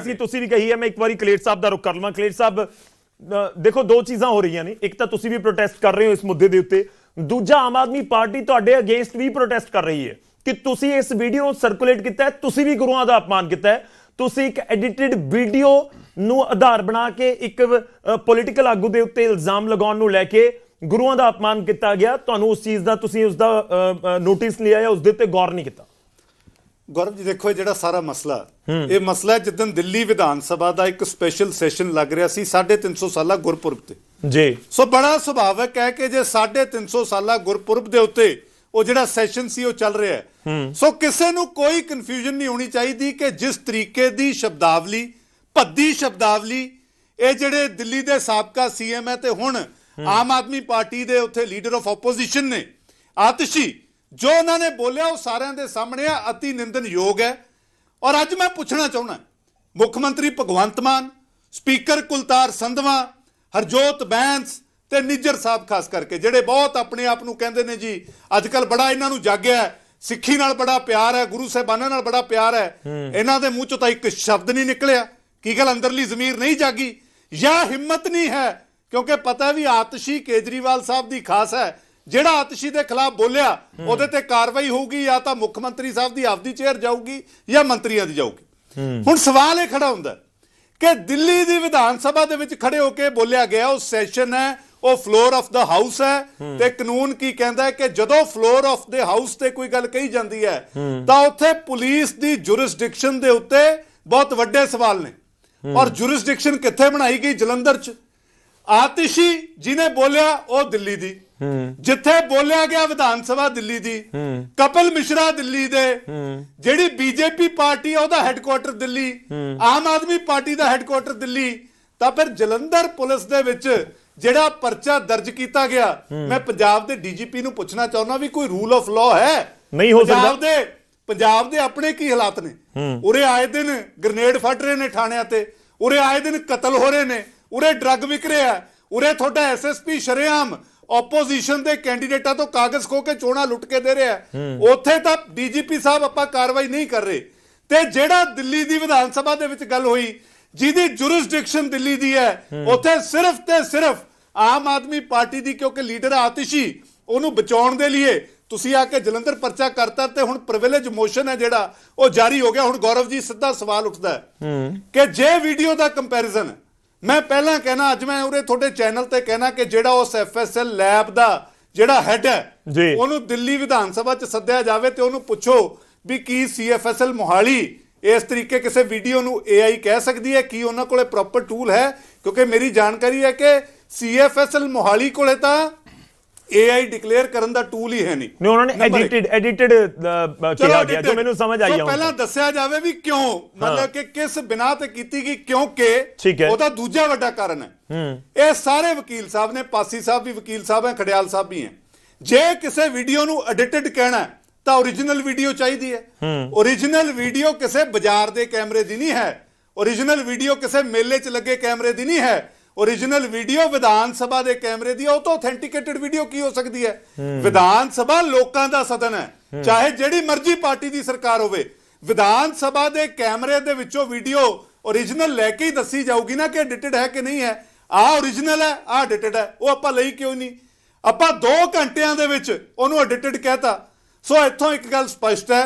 ਸੀ, ਤੁਸੀਂ ਵੀ ਕਹੀ ਹੈ, ਮੈਂ ਇੱਕ ਵਾਰੀ ਕਲੇਟ ਸਾਹਿਬ ਦਾ ਰੁਕ ਕਰ ਲਵਾਂ। ਕਲੇਟ ਸਾਹਿਬ ਦੇਖੋ, ਦੋ ਚੀਜ਼ਾਂ ਹੋ ਰਹੀਆਂ ਨੇ। ਇੱਕ ਤਾਂ ਤੁਸੀਂ ਵੀ ਪ੍ਰੋਟੈਸਟ ਕਰ ਰਹੇ ਹੋ ਇਸ ਮੁੱਦੇ ਦੇ ਉੱਤੇ। ਦੂਜਾ, ਆਮ ਆਦਮੀ ਪਾਰਟੀ ਤੁਹਾਡੇ ਅਗੇਂਸਟ ਵੀ ਪ੍ਰੋਟੈਸਟ ਕਰ ਰਹੀ ਹੈ ਕਿ ਤੁਸੀਂ ਇਸ ਵੀਡੀਓ ਨੂੰ ਸਰਕੂਲੇਟ ਕੀਤਾ ਹੈ, ਤੁਸੀਂ ਵੀ ਗੁਰੂਆਂ ਦਾ ਅਪਮਾਨ ਕੀਤਾ ਹੈ। ਤੁਸੀਂ ਇੱਕ ਐਡੀਟਿਡ ਵੀਡੀਓ ਨੂੰ ਆਧਾਰ ਬਣਾ ਕੇ ਇੱਕ ਪੋਲੀਟੀਕਲ ਆਗੂ ਦੇ ਉੱਤੇ ਇਲਜ਼ਾਮ ਲਗਾਉਣ ਨੂੰ ਲੈ ਕੇ ਗੁਰੂਆਂ ਦਾ ਅਪਮਾਨ ਕੀਤਾ ਗਿਆ। ਤੁਹਾਨੂੰ ਉਸ ਚੀਜ਼ ਦਾ, ਤੁਸੀਂ ਉਸ ਦਾ ਨੋਟਿਸ ਲਿਆ ਜਾਂ ਉਸ ਦੇ ਉੱਤੇ ਗੌਰ ਨਹੀਂ ਕੀਤਾ। ਗੌਰਵ ਜੀ ਦੇਖੋ ਇਹ ਜਿਹੜਾ ਸਾਰਾ ਮਸਲਾ ਇਹ ਮਸਲਾ ਜਿੱਦਨ ਦਿੱਲੀ ਵਿਧਾਨ ਸਭਾ ਦਾ ਇੱਕ ਸਪੈਸ਼ਲ ਸੈਸ਼ਨ ਲੱਗ ਰਿਹਾ ਸੀ 350 ਸਾਲਾ ਗੁਰਪੁਰਬ ਤੇ। ਜੀ। ਸੋ ਬੜਾ ਸੁਭਾਵਕ ਹੈ ਕਿ ਜੇ 350 ਸਾਲਾ ਗੁਰਪੁਰਬ ਦੇ ਉੱਤੇ ਉਹ ਜਿਹੜਾ ਸੈਸ਼ਨ ਸੀ ਉਹ ਚੱਲ ਰਿਹਾ ਹੈ। ਸੋ ਕਿਸੇ ਨੂੰ ਕੋਈ ਕਨਫਿਊਜ਼ਨ ਨਹੀਂ ਹੋਣੀ ਚਾਹੀਦੀ ਕਿ ਜਿਸ ਤਰੀਕੇ ਦੀ ਸ਼ਬਦਾਵਲੀ ਭੱਦੀ ਸ਼ਬਦਾਵਲੀ ਇਹ ਜਿਹੜੇ ਦਿੱਲੀ ਦੇ ਸਾਬਕਾ ਸੀਐਮ ਹੈ ਤੇ ਹੁਣ ਆਮ ਆਦਮੀ ਪਾਰਟੀ ਦੇ ਉੱਥੇ ਲੀਡਰ ਆਫ ਆਪੋਜੀਸ਼ਨ ਨੇ ਆਤਿਸ਼ੀ ਜੋ ਉਹਨਾਂ ਨੇ ਬੋਲਿਆ ਉਹ ਸਾਰਿਆਂ ਦੇ ਸਾਹਮਣੇ ਆ ਅਤੀ ਨਿੰਦਨਯੋਗ ਹੈ। ਔਰ ਅੱਜ ਮੈਂ ਪੁੱਛਣਾ ਚਾਹੁੰਦਾ ਮੁੱਖ ਮੰਤਰੀ ਭਗਵੰਤ ਮਾਨ ਸਪੀਕਰ ਕੁਲਤਾਰ ਸੰਧਵਾ ਹਰਜੋਤ ਬੈਂਸ ਤੇ ਨਿੱਜਰ ਸਾਹਿਬ ਖਾਸ ਕਰਕੇ ਜਿਹੜੇ ਬਹੁਤ ਆਪਣੇ ਆਪ ਨੂੰ ਕਹਿੰਦੇ ਨੇ ਜੀ ਅੱਜ ਕੱਲ ਬੜਾ ਇਹਨਾਂ ਨੂੰ ਜਾਗਿਆ ਹੈ ਸਿੱਖੀ ਨਾਲ ਬੜਾ ਪਿਆਰ ਹੈ ਗੁਰੂ ਸਾਹਿਬਾਨਾਂ ਨਾਲ ਬੜਾ ਪਿਆਰ ਹੈ। ਇਹਨਾਂ ਦੇ ਮੂੰਹ ਚੋਂ ਤਾਂ ਇੱਕ ਸ਼ਬਦ ਨਹੀਂ ਨਿਕਲਿਆ। ਕੀ ਗੱਲ ਅੰਦਰਲੀ ਜ਼ਮੀਰ ਨਹੀਂ ਜਾਗੀ? ਜਾਂ ਹਿੰਮਤ ਨਹੀਂ ਹੈ? ਕਿਉਂਕਿ ਪਤਾ ਵੀ ਆਤਸ਼ੀ ਕੇਜਰੀਵਾਲ ਸਾਹਿਬ ਦੀ ਖਾਸ ਹੈ ਜਿਹੜਾ ਆਤਸ਼ੀ ਦੇ ਖਿਲਾਫ ਬੋਲਿਆ ਉਹਦੇ ਤੇ ਕਾਰਵਾਈ ਹੋਊਗੀ ਜਾਂ ਤਾਂ ਮੁੱਖ ਮੰਤਰੀ ਸਾਹਿਬ ਦੀ ਆਪਦੀ ਚੇਅਰ ਜਾਊਗੀ ਜਾਂ ਮੰਤਰੀਆਂ ਦੀ ਜਾਊਗੀ। ਹੁਣ ਸਵਾਲ ਇਹ ਖੜਾ ਹੁੰਦਾ ਕਿ ਦਿੱਲੀ ਦੀ ਵਿਧਾਨ ਸਭਾ ਦੇ ਵਿੱਚ ਖੜੇ ਹੋ ਕੇ ਬੋਲਿਆ ਗਿਆ ਉਹ ਸੈਸ਼ਨ ਹੈ ਉਹ ਫਲੋਰ ਆਫ ਦਾ ਹਾਊਸ ਹੈ ਤੇ ਕਾਨੂੰਨ ਕੀ ਕਹਿੰਦਾ ਹੈ ਕਿ ਜਦੋਂ ਫਲੋਰ ਆਫ ਦੇ ਹਾਊਸ ਤੇ ਕੋਈ ਗੱਲ ਕਹੀ ਜਾਂਦੀ ਹੈ ਤਾਂ ਉੱਥੇ ਪੁਲਿਸ ਦੀ ਜੁਰਿਸਡਿਕਸ਼ਨ ਦੇ ਉੱਤੇ ਬਹੁਤ ਵੱਡੇ ਸਵਾਲ ਨੇ। ਔਰ ਜੁਰਿਸਡਿਕਸ਼ਨ ਕਿੱਥੇ ਬਣਾਈ ਗਈ? ਜਲੰਧਰ 'ਚ। ਆਤਿਸ਼ੀ ਜਿਹਨੇ ਬੋਲਿਆ ਉਹ ਦਿੱਲੀ ਦੀ। ਜਿੱਥੇ ਬੋਲਿਆ ਗਿਆ ਵਿਧਾਨ ਸਭਾ ਦਿੱਲੀ ਦੀ। ਕਪਿਲ ਮਿਸ਼ਰਾ ਦਿੱਲੀ ਦੇ। ਜਿਹੜੀ ਬੀਜੇਪੀ ਪਾਰਟੀ ਆ ਉਹਦਾ ਹੈੱਡਕੁਆਟਰ ਦਿੱਲੀ। ਆਮ ਆਦਮੀ ਪਾਰਟੀ ਦਾ ਹੈੱਡਕੁਆਟਰ ਦਿੱਲੀ। ਤਾਂ ਫਿਰ ਜਲੰਧਰ ਪੁਲਿਸ ਦੇ ਵਿੱਚ ਜਿਹੜਾ ਪਰਚਾ ਦਰਜ ਕੀਤਾ ਗਿਆ ਮੈਂ ਪੰਜਾਬ ਦੇ ਡੀਜੀਪੀ ਨੂੰ ਪੁੱਛਣਾ ਚਾਹੁੰਦਾ ਵੀ ਕੋਈ ਰੂਲ ਆਫ ਲਾਅ ਹੈ? ਨਹੀਂ ਹੋ ਸਕਦਾ। ਪੰਜਾਬ ਦੇ ਪੰਜਾਬ ਦੇ ਆਪਣੇ ਕੀ ਹਾਲਾਤ ਨੇ? ਉਰੇ ਆਏ ਦਿਨ ਗ੍ਰਨੇਡ ਫਟ ਰਹੇ ਨੇ ਥਾਣਿਆਂ ਤੇ। ਉਰੇ ਆਏ ਦਿਨ ਕਤਲ ਹੋ ਰਹੇ ਨੇ। ਉਰੇ ਡਰੱਗ ਵਿਕ ਰਿਹਾ ਉਰੇ ਤੁਹਾਡਾ ਐਸਐਸਪੀ ਸ਼ਰੇਆਮ ਆਪੋਜੀਸ਼ਨ ਦੇ ਕੈਂਡੀਡੇਟਾਂ ਤੋਂ ਕਾਗਜ਼ ਖੋ ਕੇ ਚੋਣਾਂ ਲੁੱਟ ਕੇ ਦੇ ਰਿਹਾ ਉੱਥੇ ਤਾਂ ਡੀਜੀਪੀ ਸਾਹਿਬ ਆਪਾਂ ਕਾਰਵਾਈ ਨਹੀਂ ਕਰ ਰਹੇ। ਤੇ ਜਿਹੜਾ ਦਿੱਲੀ ਦੀ ਵਿਧਾਨ ਸਭਾ ਦੇ ਵਿੱਚ ਗੱਲ ਹੋਈ ਜਿਹਦੀ ਜੁਰਿਸਡਿਕਸ਼ਨ ਦਿੱਲੀ ਦੀ ਹੈ ਉੱਥੇ ਸਿਰਫ ਤੇ ਸਿਰਫ ਆਮ ਆਦਮੀ ਪਾਰਟੀ ਦੀ ਕਿਉਂਕਿ ਲੀਡਰ ਆਤਿਸ਼ੀ ਉਹਨੂੰ ਬਚਾਉਣ ਦੇ ਲਈ ਤੁਸੀਂ ਆ ਕੇ ਜਲੰਧਰ ਪਰਚਾ ਕਰਤਾ ਤੇ ਹੁਣ ਪ੍ਰਿਵਿਲੇਜ ਮੋਸ਼ਨ ਹੈ ਜਿਹੜਾ ਉਹ ਜਾਰੀ ਹੋ ਗਿਆ। ਹੁਣ ਗੌਰਵ ਜੀ ਸਿੱਧਾ ਸਵਾਲ ਉੱਠਦਾ ਹੈ ਕਿ ਜੇ ਵੀਡੀਓ ਦਾ ਕੰਪੈਰੀਜ਼ਨ ਮੈਂ ਪਹਿਲਾਂ ਕਹਿਣਾ ਅੱਜ ਮੈਂ ਉਰੇ ਤੁਹਾਡੇ ਚੈਨਲ ਤੇ ਕਹਿਣਾ ਕਿ ਜਿਹੜਾ ਉਸ ਐਫਐਸਐਲ ਲੈਬ ਦਾ ਜਿਹੜਾ ਹੈੱਡ ਹੈ। ਉਹਨੂੰ ਦਿੱਲੀ ਵਿਧਾਨ ਸਭਾ 'ਚ ਸੱਦਿਆ ਜਾਵੇ ਤੇ ਉਹਨੂੰ ਪੁੱਛੋ ਵੀ ਕੀ ਸੀਐਫਐਸਐਲ ਮੋਹਾਲੀ ਇਸ ਤਰੀਕੇ ਕਿਸੇ ਵੀਡੀਓ ਨੂੰ AI ਕਹਿ ਸਕਦੀ ਹੈ ਕੀ ਉਹਨਾਂ ਕੋਲੇ ਪ੍ਰੋਪਰ ਟੂਲ ਹੈ ਕਿਉਂਕਿ ਮੇਰੀ ਜਾਣਕਾਰੀ ਹੈ ਕਿ ਸੀਐਫਐਸਐਲ ਮੋਹਾਲੀ ਕੋਲੇ ਤਾਂ AI ਡਿਕਲੇਅਰ ਕਰਨ ਦਾ ਟੂਲ ਹੀ ਹੈ ਨਹੀਂ। ਨਹੀਂ ਉਹਨਾਂ ਨੇ। ਐਡਿਟਡ ਐਡਿਟਡ ਕਿਹਾ ਗਿਆ ਜੋ ਮੈਨੂੰ ਸਮਝ ਆਈ ਆ ਪਹਿਲਾਂ ਦੱਸਿਆ ਜਾਵੇ ਵੀ ਕਿਉਂ ਮਤਲਬ ਕਿ ਕਿਸ ਬਿਨਾ ਤੇ ਕੀਤੀ ਗਈ ਕਿਉਂਕਿ। ਉਹਦਾ ਦੂਜਾ ਵੱਡਾ ਕਾਰਨ ਹੈ। ਇਹ ਸਾਰੇ ਵਕੀਲ ਸਾਹਿਬ ਨੇ ਪਾਸੀ ਸਾਹਿਬ ਵੀ ਵਕੀਲ ਸਾਹਿਬ ਹੈ ਖੜਿਆਲ ਸਾਹਿਬ ਵੀ ਹੈ। ਜੇ ਕਿਸੇ ਵੀਡੀਓ ਨੂੰ ਐਡਿਟਡ ਕਹਿਣਾ ਤਾਂ origignal ਵੀਡੀਓ ਚਾਹੀਦੀ ਹੈ। origignal ਵੀਡੀਓ ਕਿਸੇ ਬਾਜ਼ਾਰ ਦੇ ਕੈਮਰੇ ਦੀ ਨਹੀਂ ਹੈ। origignal ਵੀਡੀਓ ਕਿਸੇ ਮੇਲੇ 'ਚ ਲੱਗੇ ਕੈਮਰੇ ਦੀ ਨਹੀਂ ਹੈ। Origignal ਵੀਡੀਓ ਵਿਧਾਨ ਸਭਾ ਦੇ ਕੈਮਰੇ ਦੀ ਹੈ ਉਹ ਤੋਂ ਆਥੈਂਟਿਕੇਟਡ ਵੀਡੀਓ ਕੀ ਹੋ ਸਕਦੀ ਹੈ? ਵਿਧਾਨ ਸਭਾ ਲੋਕਾਂ ਦਾ ਸਦਨ ਹੈ। ਚਾਹੇ ਜਿਹੜੀ ਮਰਜ਼ੀ ਪਾਰਟੀ ਦੀ ਸਰਕਾਰ ਹੋਵੇ, ਵਿਧਾਨ ਸਭਾ ਦੇ ਕੈਮਰੇ ਦੇ ਵਿੱਚੋਂ ਵੀਡੀਓ origignal ਲੈ ਕੇ ਹੀ ਦੱਸੀ ਜਾਊਗੀ ਨਾ ਕਿ ਐਡਿਟਡ ਹੈ ਕਿ ਨਹੀਂ ਹੈ। ਆਹ origignal ਹੈ ਆਹ ਐਡਿਟਡ ਹੈ, ਉਹ ਆਪਾਂ ਲਈ ਕਿਉਂ ਨਹੀਂ? ਆਪਾਂ 2 ਘੰਟਿਆਂ ਦੇ ਵਿੱਚ ਉਹਨੂੰ ਐਡਿਟਡ ਕਹਿਤਾ। ਸੋ ਇੱਥੋਂ ਇੱਕ ਗੱਲ ਸਪਸ਼ਟ ਹੈ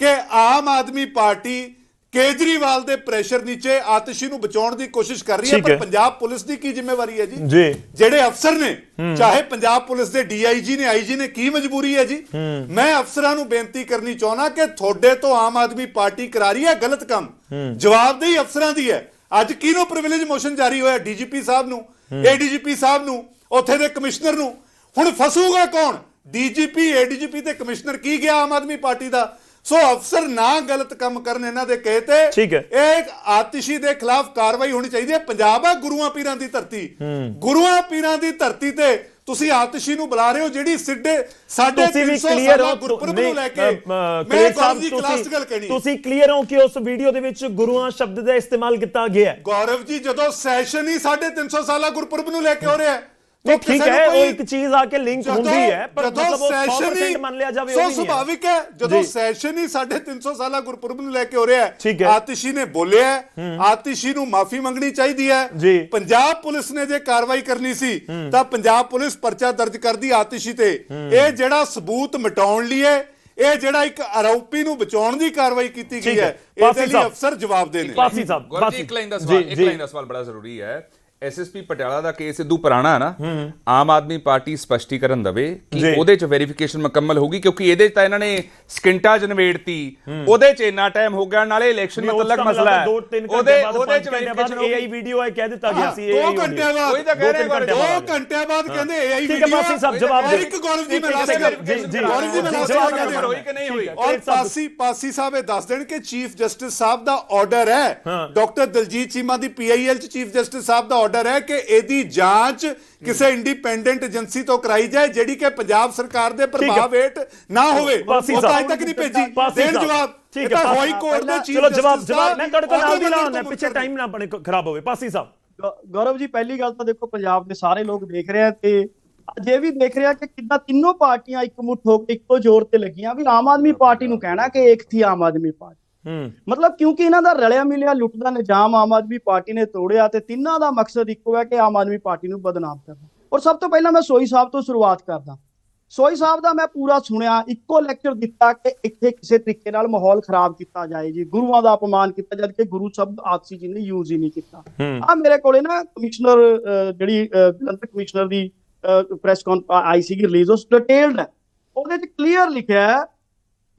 ਕਿ ਆਮ ਆਦਮੀ ਪਾਰਟੀ ਕੇਜਰੀਵਾਲ ਦੇ ਪ੍ਰੈਸ਼ਰ ਨੀਚੇ ਆਤਿਸ਼ੀ ਨੂੰ ਬਚਾਉਣ ਦੀ ਕੋਸ਼ਿਸ਼ ਕਰ ਰਹੀ ਹੈ। ਪਰ ਪੰਜਾਬ ਪੁਲਿਸ ਦੀ ਕੀ ਜ਼ਿੰਮੇਵਾਰੀ ਹੈ ਜੀ? ਜੀ। ਜਿਹੜੇ ਅਫਸਰ ਨੇ ਚਾਹੇ ਪੰਜਾਬ ਪੁਲਿਸ ਦੇ ਡੀਆਈਜੀ ਨੇ ਆਈਜੀ ਨੇ ਕੀ ਮਜਬੂਰੀ ਹੈ ਜੀ? ਮੈਂ ਅਫਸਰਾਂ ਨੂੰ ਬੇਨਤੀ ਕਰਨੀ ਚਾਹਣਾ ਕਿ ਤੁਹਾਡੇ ਤੋਂ ਆਮ ਆਦਮੀ ਪਾਰਟੀ ਕਰਾ ਰਹੀ ਹੈ ਗਲਤ ਕੰਮ। ਜਵਾਬਦੇਹੀ ਅਫਸਰਾਂ ਦੀ ਹੈ। ਅੱਜ ਕਿਹਨੂੰ ਪ੍ਰਿਵਿਲੇਜ ਮੋਸ਼ਨ ਜਾਰੀ ਹੋਇਆ? ਡੀਜੀਪੀ ਸਾਹਿਬ ਨੂੰ। ਏਡੀਜੀਪੀ ਸਾਹਿਬ ਨੂੰ ਉੱਥੇ ਦੇ ਕਮਿਸ਼ਨਰ ਨੂੰ। ਹੁਣ ਫਸੂਗਾ ਕੌਣ? ਡੀਜੀਪੀ ਏਡੀਜੀਪੀ ਤੇ ਕਮਿਸ਼ਨਰ ਕੀ ਗਿਆ ਆਮ ਆਦਮੀ ਪਾਰਟੀ ਦਾ? ਸੋ ਅਫਸਰ ਨਾ ਗਲਤ ਕੰਮ ਕਰਨ ਇਹਨਾਂ ਦੇ ਕਹੇ ਤੇ ਠੀਕ ਹੈ। ਇਹ ਇੱਕ ਆਤਿਸ਼ੀ ਦੇ ਖਿਲਾਫ ਕਾਰਵਾਈ ਹੋਣੀ ਚਾਹੀਦੀ ਹੈ। ਪੰਜਾਬ ਆ ਗੁਰੂਆਂ ਪੀਰਾਂ ਦੀ ਧਰਤੀ। ਗੁਰੂਆਂ ਪੀਰਾਂ ਦੀ ਧਰਤੀ ਤੇ ਤੁਸੀਂ ਆਤਿਸ਼ੀ ਨੂੰ ਬੁਲਾ ਰਹੇ ਹੋ ਜਿਹੜੀ ਸਿੱਧੇ ਸਾਡੇ ਤੁਸੀਂ ਵੀ 300 ਕਲੀਅਰ ਸਾਲਾ ਗੁਰਪੁਰਬ ਨੂੰ ਲੈ ਕੇ ਮੈਂ ਗੌਰਵ ਜੀ ਸਾਹਿਬ, ਕਲਾਸ ਗੱਲ ਕਹਿਣੀ ਤੁਸੀਂ ਕਲੀਅਰ ਹੋ ਕਿ ਉਸ ਵੀਡੀਓ ਦੇ ਵਿੱਚ ਗੁਰੂਆਂ ਸ਼ਬਦ ਦਾ ਇਸਤੇਮਾਲ ਕੀਤਾ ਗਿਆ ਹੈ? ਗੌਰਵ ਜੀ ਜਦੋਂ ਸੈਸ਼ਨ ਹੀ 350 ਸਾਲਾ ਗੁਰਪੁਰਬ ਨੂੰ ਲੈ ਕੇ ਹੋ ਰਿਹਾ ਹੈ, ਨਹੀਂ ਕਿਸੇ ਠੀਕ ਹੈ ਉਹ ਇੱਕ ਚੀਜ਼ ਆ ਕੇ ਲਿੰਕ ਹੁੰਦੀ ਹੈ ਪਰ ਜਦੋਂ ਮਤਲਬ ਉਹ ਸੈਸ਼ਨ 100% ਹੀ ਮੰਨ ਲਿਆ ਜਾਵੇ ਉਹ ਵੀ ਨਹੀਂ ਹੈ ਸੁਭਾਵਿਕ ਹੈ ਜਦੋਂ। ਸੈਸ਼ਨ ਹੀ ਸਾਡੇ 300 ਸਾਲਾ ਗੁਰਪੁਰਬ ਨੂੰ ਲੈ ਕੇ ਹੋ ਰਿਹਾ ਹੈ। ਆਤਿਸ਼ੀ ਨੇ ਬੋਲਿਆ ਹੈ, ਆਤਿਸ਼ੀ ਨੂੰ ਮਾਫੀ ਮੰਗਣੀ ਚਾਹੀਦੀ ਹੈ। ਪੰਜਾਬ ਪੁਲਿਸ ਨੇ ਜੇ ਕਾਰਵਾਈ ਕਰਨੀ ਸੀ ਤਾਂ ਪੰਜਾਬ ਪੁਲਿਸ ਪਰਚਾ ਦਰਜ ਕਰਦੀ ਆਤਿਸ਼ੀ ਤੇ ਇਹ ਜਿਹੜਾ ਸਬੂਤ ਮਿਟਾਉਣ ਲਈ ਹੈ ਇਹ ਜਿਹੜਾ ਇੱਕ ਆਰੋਪੀ ਨੂੰ ਬਚਾਉਣ ਦੀ ਕਾਰਵਾਈ ਕੀਤੀ ਗਈ ਹੈ। ਇਹਦੇ ਲਈ। ਅਫਸਰ ਜਵਾਬ ਦੇ ਨੇ ਪਾਸੀ ਸਾਹਿਬ ਗੌਰਵ ਪਾਸੀ ਜੀ ਇੱਕ ਲਾਈਨ ਦਾ ਸਵਾਲ ਇੱਕ। ਲਾਈਨ ਦਾ ਸਵਾਲ ਬੜਾ ਜ਼ਰੂਰੀ ਹੈ ਐਸਐਸਪੀ ਪਟਿਆਲਾ ਦਾ ਕੇਸ ਇਦੂ ਪੁਰਾਣਾ ਹੈ ਨਾ ਆਮ ਆਦਮੀ ਪਾਰਟੀ ਸਪਸ਼ਟੀਕਰਨ ਦਵੇ। ਕਿ ਉਹਦੇ ਚ ਵੈਰੀਫਿਕੇਸ਼ਨ ਮੁਕੰਮਲ ਹੋਗੀ ਕਿਉਂਕਿ ਇਹਦੇ ਚ ਤਾਂ ਇਹਨਾਂ ਨੇ ਸਕਿੰਟਾ ਜਨਵੇੜਤੀ ਉਹਦੇ ਚ ਇੰਨਾ ਟਾਈਮ ਹੋ ਗਿਆ ਨਾਲੇ ਇਲੈਕਸ਼ਨ ਮਤਲਬ ਮਸਲਾ ਹੈ। ਘੰਟੇ ਉਹਦੇ ਉਹਦੇ ਚ ਘੰਟੇ ਵੈਰੀਫਿਕੇਸ਼ਨ AI ਵੀਡੀਓ ਹੈ ਕਹਿ ਦਿੱਤਾ ਗਿਆ ਸੀ ਦੋ AI ਘੰਟਿਆਂ ਬਾਅਦ। ਉਹੀ ਤਾਂ ਕਹਿ ਰਹੇ ਦੋ ਘੰਟੇ ਬਾਅਦ ਕਹਿੰਦੇ AI ਠੀਕ ਹੈ ਪਾਸੀ ਸਾਹਿਬ ਜਵਾਬ ਦੇ ਇੱਕ ਗੌਰਵ ਜੀ ਇੱਕ- ਮੈਂ ਇੱਕ ਲਾਸਟ second, ਗੱਲ ਜੀ ਜੀ ਗੌਰਵ ਜੀ ਮੈਂ ਜੀ, ਲਾਸਟ ਜਵਾਬ ਗੱਲ ਦੇ ਕਰ ਹੋਈ ਕਿ ਨਹੀਂ ਹੋਈ? ਔਰ ਪਾਸੀ ਪਾਸੀ ਸਾਹਿਬ ਇਹ ਦੱਸ ਦੇਣ ਕਿ ਚੀਫ ਜਸਟਿਸ ਸਾਹਿਬ ਦਾ ਆਰਡਰ ਹੈ। ਹਾਂ। ਡਾਕਟਰ ਦਲਜੀਤ ਚੀਮਾ ਦੀ ਪੀਆਈਐਲ ਚ ਚੀਫ ਜਸਟਿਸ ਸਾਹਿਬ ਦਾ ਆਰਡਰ ਹੈ ਕਿ ਇਹਦੀ ਜਾਂਚ ਕਿਸੇ ਇੰਡੀਪੈਂਡੈਂਟ ਏਜੰਸੀ ਤੋਂ ਕਰਾਈ ਜਾਏ ਜਿਹੜੀ ਕਿ ਪੰਜਾਬ ਸਰਕਾਰ ਦੇ ਪ੍ਰਭਾਵ ਹੇਠ ਨਾ ਹੋਵੇ। ਉਹ ਤਾਂ ਅਜੇ ਤੱਕ ਨਹੀਂ ਭੇਜੀ। ਦੇਣ। ਜਵਾਬ। ਠੀਕ ਹੈ, ਹਾਈ ਕੋਰਟ ਦੇ ਚੀਫ ਚਲੋ ਜਵਾਬ ਜਵਾਬ ਮੈਂ ਤੁਹਾਡੇ ਕੋਲ ਨਾਲ ਦੀ ਨਾਲ ਉਹਦੇ ਆਉਣਾ ਤੋਂ ਪਿੱਛੇ ਟਾਈਮ ਨਾ ਬਣੇ ਖਰਾਬ ਹੋਵੇ। ਪਾਸੀ ਸਾਹਿਬ। ਗੌਰਵ ਜੀ ਪਹਿਲੀ ਗੱਲ ਤਾਂ ਦੇਖੋ ਪੰਜਾਬ ਦੇ ਸਾਰੇ ਲੋਕ ਦੇਖ ਰਹੇ ਆ ਤੇ ਅੱਜ ਇਹ ਵੀ ਦੇਖ ਰਿਹਾ ਕਿ ਕਿੱਦਾਂ ਤਿੰਨੋਂ ਪਾਰਟੀਆਂ ਇਕਮੁੱਠ ਹੋ ਕੇ ਇੱਕੋ ਜ਼ੋਰ ਤੇ ਲੱਗੀਆਂ। ਵੀ ਆਮ ਆਦਮੀ ਪਾਰਟੀ ਨੂੰ ਕਹਿਣਾ ਕਿ ਇੱਕ ਥੀ ਆਮ ਆਦਮੀ ਪਾਰਟੀ। ਮਤਲਬ ਕਿਉਂਕਿ ਇਹਨਾਂ ਦਾ ਰਲਿਆ ਮਿਲਿਆ ਲੁੱਟ ਦਾ ਨਿਜ਼ਾਮ ਆਮ ਆਦਮੀ ਪਾਰਟੀ ਨੇ ਤੋੜਿਆ ਤੇ ਤਿੰਨਾਂ ਦਾ ਮਕਸਦ ਇੱਕੋ ਹੈ ਕਿ ਆਮ ਆਦਮੀ ਪਾਰਟੀ ਨੂੰ ਬਦਨਾਮ ਕਰਨਾ। ਔਰ ਸਭ ਤੋਂ ਪਹਿਲਾਂ ਮੈਂ ਸੋਈ ਸਾਹਿਬ ਤੋਂ ਸ਼ੁਰੂਆਤ ਕਰਦਾ। ਸੋਈ ਸਾਹਿਬ ਦਾ ਮੈਂ ਪੂਰਾ ਸੁਣਿਆ ਇੱਕੋ ਲੈਕਚਰ ਦਿੱਤਾ ਕਿ ਇੱਥੇ ਕਿਸੇ ਤਰੀਕੇ ਨਾਲ ਮਾਹੌਲ ਖਰਾਬ ਕੀਤਾ ਜਾਏ ਜੀ ਗੁਰੂਆਂ ਦਾ ਅਪਮਾਨ ਕੀਤਾ ਜਦ ਕਿ ਗੁਰੂ ਸ਼ਬਦ ਆਦਸੀ ਜੀ ਨੇ ਯੂਜ਼ ਹੀ ਨਹੀਂ ਕੀਤਾ। ਆ ਮੇਰੇ ਕੋਲੇ ਨਾ ਕਮਿਸ਼ਨਰ ਜਿਹੜੀ ਜਲੰਧਰ ਕਮਿਸ਼ਨਰ ਦੀ ਪ੍ਰੈਸ ਕਾਨ ਆਈ ਸੀਗੀ ਰਿਲੀਜ਼ ਉਸ ਡਿਟੇਲਡ ਹੈ। ਉਹਦੇ ਚ ਕਲੀਅਰ ਲਿਖਿਆ ਹੈ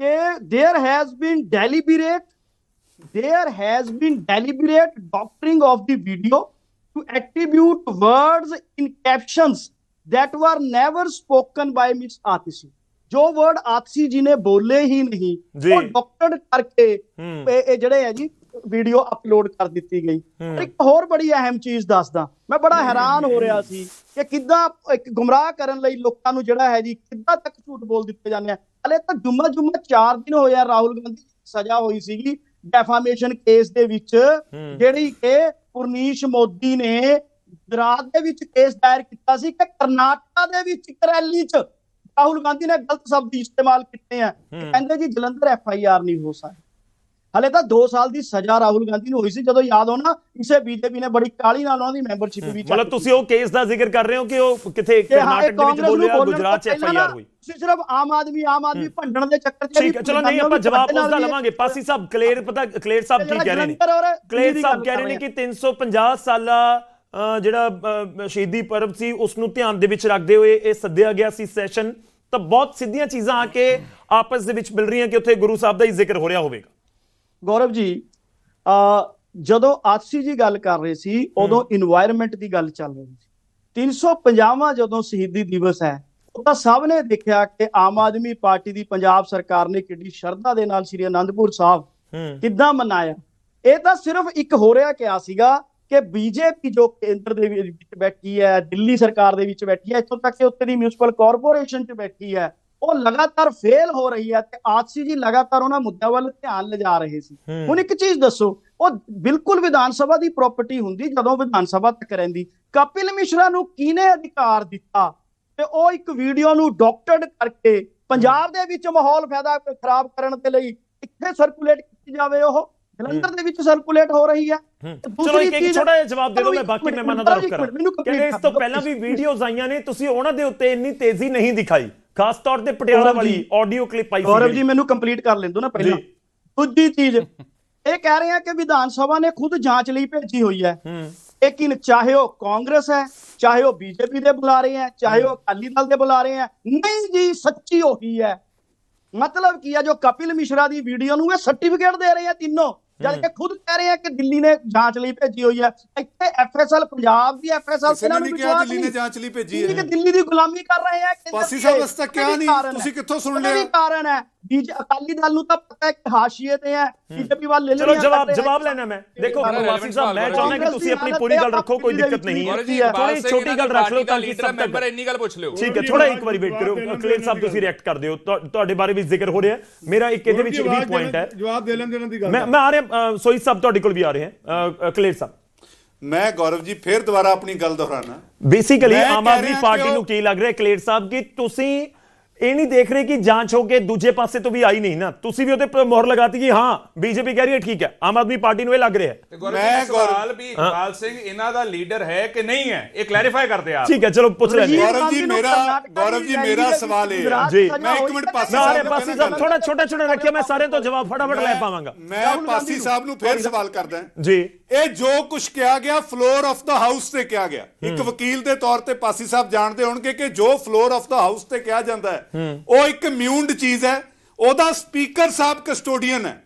ਕਿ there has been deliberate there has been deliberate doctoring of the video to attribute words in captions that were never spoken by Miss Atisi ਜੋ ਵਰਡ ਆਤਸੀ ਜੀ ਨੇ ਬੋਲੇ ਹੀ ਨਹੀਂ ਜੀ। ਉਹ ਡਾਕਟਰ ਕਰਕੇ ਹੂੰ। ਇਹ ਇਹ ਜਿਹੜੇ ਹੈ ਜੀ ਵੀਡੀਓ ਅਪਲੋਡ ਕਰ ਦਿੱਤੀ ਗਈ। ਇੱਕ ਹੋਰ ਬੜੀ ਅਹਿਮ ਚੀਜ਼ ਦੱਸਦਾ। ਮੈਂ ਬੜਾ ਹੈਰਾਨ ਹੋ ਰਿਹਾ ਸੀ ਕਿ ਕਿੱਦਾਂ ਇੱਕ ਗੁੰਮਰਾਹ ਕਰਨ ਲਈ ਲੋਕਾਂ ਨੂੰ ਜਿਹੜਾ ਹੈ ਜੀ ਕਿੱਦਾਂ ਤੱਕ ਝੂਠ ਬੋਲ ਦਿੱਤੇ ਜਾਂਦੇ ਆ। ਹਲੇ ਤਾਂ ਜੁਮਾ ਜੁਮਾ 4 ਦਿਨ ਹੋਏ ਆ ਰਾਹੁਲ ਗਾਂਧੀ ਦੀ ਸਜ਼ਾ ਹੋਈ ਸੀਗੀ। ਡੈਫਾਮੇਸ਼ਨ ਕੇਸ ਦੇ ਵਿੱਚ ਜਿਹੜੀ ਕਿ ਪੁਰਨੀਸ਼ ਮੋਦੀ ਨੇ ਗੁਜਰਾਤ ਦੇ ਵਿੱਚ ਕੇਸ ਦਾਇਰ ਕੀਤਾ ਸੀ ਕਿ ਕਰਨਾਟਕਾ ਦੇ ਵਿੱਚ ਇੱਕ ਰੈਲੀ 'ਚ ਰਾਹੁਲ ਗਾਂਧੀ ਨੇ ਗਲਤ ਸ਼ਬਦ ਇਸਤੇਮਾਲ ਕੀਤੇ ਆ। ਕਹਿੰਦੇ ਜੀ ਜਲੰਧਰ ਐਫ ਆਈ ਆਰ ਨਹੀਂ ਹੋ ਸਕਦੀ। ਹਲੇ ਤਾਂ 2 ਸਾਲ ਦੀ ਸਜ਼ਾ ਰਾਹੁਲ ਗਾਂਧੀ ਨੂੰ ਹੋਈ ਸੀ ਜਦੋਂ ਯਾਦ ਹੋ ਨਾ ਇਸੇ ਬੀਜੇਪੀ ਨੇ ਬੜੀ ਕਾਲੀ ਨਾਲ ਉਹਨਾਂ ਦੀ ਮੈਂਬਰਸ਼ਿਪ ਵੀ ਚੱਕ ਮਤਲਬ ਤੁਸੀਂ ਉਹ ਕੇਸ ਦਾ ਜ਼ਿਕਰ ਕਰ ਰਹੇ ਹੋ ਕਿ ਉਹ ਕਿਥੇ ਕਰਨਾਟਕ ਦੇ ਵਿੱਚ ਬੋਲਿਆ ਗੁਜਰਾਤ ਚ ਤੋਂ ਐਫ ਆਈ ਪਹਿਲਾਂ ਆਰ ਨਾ ਹੋਈ। ਤੁਸੀਂ ਸਿਰਫ ਆਮ ਆਦਮੀ ਆਮ ਆਦਮੀ ਭੰਡਣ ਦੇ ਚੱਕਰ 'ਚ ਠੀਕ ਹੈ ਚਲੋ ਨਹੀਂ ਆਪਾਂ ਜਵਾਬ ਉਸ ਦਾ ਲਵਾਂਗੇ। ਪਾਸੀ ਸਾਹਿਬ ਕਲੇਰ ਪਤਾ ਕਲੇਰ ਸਾਹਿਬ ਕੀ ਕਹਿ ਰਹੇ ਨੇ? ਕਲੇਰ ਸਾਹਿਬ ਕਹਿ ਰਹੇ ਨੇ ਕਿ 350 ਸਾਲਾ ਜਿਹੜਾ ਸ਼ਹੀਦੀ ਪਰਵ ਸੀ ਉਸ ਨੂੰ ਧਿਆਨ ਦੇ ਵਿੱਚ ਰੱਖਦੇ ਹੋਏ ਇਹ ਸੱਦਿਆ ਗਿਆ ਸੀ ਸੈਸ਼ਨ ਤਾਂ ਬਹੁਤ ਸਿੱਧੀਆਂ ਚੀਜ਼ਾਂ ਆ ਕੇ ਆਪਸ ਦੇ ਵਿੱਚ ਮਿਲ ਰਹੀਆਂ ਕਿ ਉੱਥੇ ਗੁਰੂ ਸਾਹਿਬ ਦਾ ਹੀ ਜ਼ਿਕਰ ਹੋ ਰਿਹਾ ਹੋਵੇਗਾ। ਗੌਰਵ ਜੀ ਆ ਜਦੋਂ ਆਤਸੀ ਜੀ ਗੱਲ ਕਰ ਰਹੇ ਸੀ ਉਦੋਂ এনवायरमेंट ਦੀ ਗੱਲ ਚੱਲ ਰਹੀ ਸੀ। 350ਵਾਂ ਜਦੋਂ ਸ਼ਹੀਦੀ ਦਿਵਸ ਹੈ ਉਹ ਸਭ ਨੇ ਦੇਖਿਆ ਕਿ ਆਮ ਆਦਮੀ ਪਾਰਟੀ ਦੀ ਪੰਜਾਬ ਸਰਕਾਰ ਨੇ ਕਿੰਨੀ ਸ਼ਰਧਾ ਦੇ ਨਾਲ ਸ੍ਰੀ ਅਨੰਦਪੁਰ ਸਾਹਿਬ ਕਿੱਦਾਂ ਮਨਾਇਆ? ਇਹ ਤਾਂ ਸਿਰਫ ਇੱਕ ਹੋ ਰਿਹਾ ਕਿਹਾ ਸੀਗਾ ਕਿ ਬੀਜੇਪੀ ਜੋ ਕੇਂਦਰ ਦੇ ਵਿੱਚ ਬੈਠੀ ਹੈ ਦਿੱਲੀ ਸਰਕਾਰ ਦੇ ਵਿੱਚ ਬੈਠੀ ਹੈ ਇੱਥੋਂ ਤੱਕ ਕਿ ਉੱਤੇ ਦੀ ਮਿਊਨਿਸਪਲ ਕਾਰਪੋਰੇਸ਼ਨ 'ਚ ਬੈਠੀ ਹੈ ਉਹ ਲਗਾਤਾਰ ਫੇਲ ਹੋ ਰਹੀ ਹੈ ਤੇ ਆਤਸੀ ਜੀ ਲਗਾਤਾਰ ਉਹਨਾਂ ਮੁੱਦਿਆਂ ਵੱਲ ਧਿਆਨ ਲਿਜਾ ਰਹੇ ਸੀ। ਹੁਣ ਇੱਕ ਚੀਜ਼ ਦੱਸੋ ਉਹ ਬਿਲਕੁਲ ਵਿਧਾਨ ਸਭਾ ਦੀ ਪ੍ਰਾਪਰਟੀ ਹੁੰਦੀ ਜਦੋਂ ਵਿਧਾਨ ਸਭਾ ਤੱਕ ਰਹਿੰਦੀ। ਕਪਿਲ ਮਿਸ਼ਰਾ ਨੂੰ ਕਿਹਨੇ ਅਧਿਕਾਰ ਦਿੱਤਾ? ਤੇ ਉਹ ਇੱਕ ਵੀਡੀਓ ਨੂੰ ਡਾਕਟਰਡ ਕਰਕੇ ਪੰਜਾਬ ਦੇ ਵਿੱਚ ਮਾਹੌਲ ਫਾਇਦਾ ਖਰਾਬ ਕਰਨ ਦੇ ਲਈ ਇੱਥੇ ਸਰਕੂਲੇਟ ਕੀਤੀ ਜਾਵੇ ਉਹ? ਜਲੰਧਰ ਦੇ ਵਿੱਚ ਸਰਕੂਲੇਟ ਹੋ ਰਹੀ ਹੈ। ਚਲੋ ਇੱਕ ਇੱਕ ਛੋਟਾ ਜਿਹਾ ਜਵਾਬ ਦੇ ਦਿਓ ਮੈਂ ਬਾਕੀ ਮਹਿਮਾਨਾਂ ਦਾ ਰੁਖ ਇੱਕ ਕਰਾਂ। ਕਹਿੰਦੇ ਇਸ ਤੋਂ। ਪਹਿਲਾਂ ਵੀ ਵੀਡੀਓਜ਼ ਆਈਆਂ ਨੇ ਤੁਸੀਂ ਉਹਨਾਂ ਦੇ ਉੱਤੇ ਇੰਨੀ ਤੇਜ਼ੀ ਨਹੀਂ ਦਿਖਾਈ। ਖਾਸ ਤੌਰ ਤੇ ਪਟਿਆਲਾ ਵਾਲੀ ਆਡੀਓ ਕਲਿੱਪ ਆਈ ਸੀ ਗੌਰਵ। ਜੀ ਮੈਨੂੰ ਕੰਪਲੀਟ ਕਰ ਲੈਂਦੋ ਨਾ ਪਹਿਲਾਂ। ਦੂਜੀ ਚੀਜ਼ ਇਹ ਕਹਿ ਰਹੇ ਆ ਕਿ ਵਿਧਾਨ ਸਭਾ ਨੇ ਖੁਦ ਜਾਂਚ ਲਈ ਭੇਜੀ ਹੋਈ ਹੈ। ਹੂੰ। ਲੇਕਿਨ ਚਾਹੇ ਉਹ ਕਾਂਗਰਸ ਹੈ ਚਾਹੇ ਉਹ ਬੀਜੇਪੀ ਦੇ ਬੁਲਾ ਰਹੇ ਹੈ ਚਾਹੇ ਉਹ ਅਕਾਲੀ ਦਲ ਦੇ ਬੁਲਾ ਰਹੇ ਹੈ ਨਹੀਂ ਜੀ ਸੱਚੀ ਉਹੀ ਹੈ। ਮਤਲਬ ਕੀ ਹੈ ਜੋ ਕਪਿਲ ਮਿਸ਼ਰਾ ਦੀ ਵੀਡੀਓ ਨੂੰ ਇਹ ਸਰਟੀਫਿਕੇਟ ਦੇ ਰਹੇ ਆ ਤਿੰਨੋਂ। ਜਦ ਕਿ ਖੁਦ ਕਹਿ ਰਹੇ ਆ ਕਿ ਦਿੱਲੀ ਨੇ ਜਾਂਚ ਲਈ ਭੇਜੀ ਹੋਈ ਹੈ। ਇੱਥੇ ਐਫਐਸਐਲ ਪੰਜਾਬ ਦੀ ਐਫਐਸਐਲ ਕਿਸੇ ਨੇ ਕਿਹਾ ਦਿੱਲੀ ਨੇ ਜਾਂਚ ਲਈ ਭੇਜੀ ਹੈ। ਕਿ ਦਿੱਲੀ ਦੀ ਗੁਲਾਮੀ ਕਰ ਰਹੇ ਆ। ਪਾਸੀ ਸਾਹਿਬ ਉਹਦੇ ਕਿਹਾ ਨਹੀਂ, ਤੁਸੀਂ। ਕਿੱਥੋਂ ਸੁਣ ਲਿਆ? ਕਾਰਨ ਹੈ। ਬੀਜ ਅਕਾਲੀ ਦਲ ਨੂੰ ਤਾਂ ਪਤਾ ਹੈ ਕਿ ਹਾਸ਼ੀਏ ਤੇ ਹੈ ਬੀਜੇਪੀ ਵੱਲ ਲੈ ਚਲੋ ਜਵਾਬ ਕਰ ਜਵਾਬ। ਲੈਣਾ ਮੈਂ। ਦੇਖੋ ਬੜਾ ਵਾਸੀ relevant ਸਾਹਿਬ ਮੈਂ ਚਾਹੁੰਦਾ ਕਿ ਤੁਸੀਂ ਆਪਣੀ ਪੂਰੀ ਗੱਲ ਹੈ, ਰੱਖੋ ਕੋਈ ਦਿੱਕਤ ਨਹੀਂ ਹੈ। ਹੈ। ਥੋੜੀ ਛੋਟੀ ਗੱਲ ਰੱਖ ਲਓ ਤਾਂ ਕਿ ਸਭ ਮੈਂਬਰ ਇੰਨੀ ਗੱਲ ਪੁੱਛ ਲਿਓ। ਠੀਕ ਹੈ ਥੋੜਾ ਇੱਕ ਵਾਰੀ ਵੇਟ ਕਰਿਓ। ਕਲੇਰ ਸਾਹਿਬ ਤੁਸੀਂ ਰਿਐਕਟ ਕਰ ਦਿਓ ਤੁਹਾ- ਤੁਹਾਡੇ ਬਾਰੇ ਵੀ ਜ਼ਿਕਰ ਹੋ ਰਿਹਾ। ਮੇਰਾ ਇੱਕ ਇਹਦੇ ਵਿੱਚ ਵੀ ਪੁਆਇੰਟ ਹੈ। ਜਵਾਬ ਦੇ ਲੈਣ ਦੇਣ ਦੀ ਗੱਲ ਮੈਂ ਮੈਂ ਆ ਰਿਹਾ ਸੋਈ ਸਾਹਿਬ ਤੁਹਾਡੇ ਕੋਲ ਵੀ ਆ ਰਹੇ ਹਾਂ। ਕਲੇਰ ਸਾਹਿਬ ਮੈਂ ਗੌਰਵ ਜੀ ਫੇਰ ਦੁਬਾਰਾ ਆਪਣੀ ਗੱਲ ਦੁਹਰਾਣਾ ਬੇਸਿਕਲੀ ਆਮ ਆਦਮੀ ਪਾਰਟੀ ਨੂੰ ਕੀ ਲੱਗ ਰਿਹਾ ਕਲੇਰ ਸਾਹਿਬ ਕਿ ਤੁਸੀਂ ਇਹ ਨਹੀਂ ਦੇਖ ਰਹੇ ਕਿ ਜਾਂਚ ਹੋ ਕੇ ਦੂਜੇ ਪਾਸੇ ਤੋਂ ਵੀ ਆਈ ਨਹੀਂ ਨਾ। ਤੁਸੀਂ ਵੀ ਉਹਦੇ ਪਰ ਮੋਹਰ ਲਗਾਤੀ ਕਿ ਹਾਂ ਬੀਜੇਪੀ ਕਹਿ ਰਹੀ ਹੈ ਠੀਕ ਹੈ ਆਮ ਆਦਮੀ ਪਾਰਟੀ ਨੂੰ ਇਹ ਲੱਗ ਰਿਹਾ ਹੈ। ਮੈਂ ਸਵਾਲ ਵੀ ਇਕਬਾਲ ਸਿੰਘ ਇਹਨਾਂ ਦਾ ਲੀਡਰ ਹੈ ਕਿ ਨਹੀਂ ਹੈ? ਇਹ ਕਲੈਰੀਫਾਈ ਕਰਦੇ ਆਪ। ਠੀਕ ਹੈ ਚਲੋ ਪੁੱਛ ਲੈਂਦੇ ਹਾਂ। ਗੌਰਵ ਜੀ, ਮੇਰਾ- ਗੌਰਵ ਜੀ, ਮੇਰਾ ਸਵਾਲ ਇਹ ਹੈ। ਜੀ। ਮੈਂ ਇੱਕ ਮਿੰਟ ਪਾਸੇ ਸਾਰੇ ਸਾਹਿਬ ਨੂੰ ਪਾਸੇ ਸਾਹਿਬ ਥੋੜਾ ਛੋਟਾ ਛੋਟਾ ਰੱਖਿਆ ਮੈਂ ਸਾਰੇ ਤੋਂ ਜਵਾਬ ਫਟਾਫਟ ਲੈ ਪਾਵਾਂਗਾ। ਮੈਂ ਪਾਸੀ ਸਾਹਿਬ ਨੂੰ ਫੇਰ ਸਵਾਲ ਕਰਦਾ ਜੀ। ਇਹ ਜੋ ਕੁਝ ਕਿਹਾ ਗਿਆ ਫਲੋਰ ਆਫ ਦਾ ਹਾਊਸ ਤੇ ਕਿਹਾ ਗਿਆ। ਇੱਕ ਵਕੀਲ ਦੇ ਤੌਰ ਤੇ ਪਾਸੀ ਸਾਹਿਬ ਜਾਣਦੇ ਹੋਣਗੇ ਕਿ ਜੋ ਫਲੋਰ ਆਫ ਦਾ ਹਾਊਸ ਤੇ ਕਿਹਾ ਜਾਂਦਾ ਹੈ ਉਹ ਇੱਕ ਮਿਊਨਡ ਚੀਜ਼ ਹੈ। ਉਹਦਾ ਸਪੀਕਰ ਸਾਹਿਬ ਕਸਟੋਡੀਅਨ ਹੈ।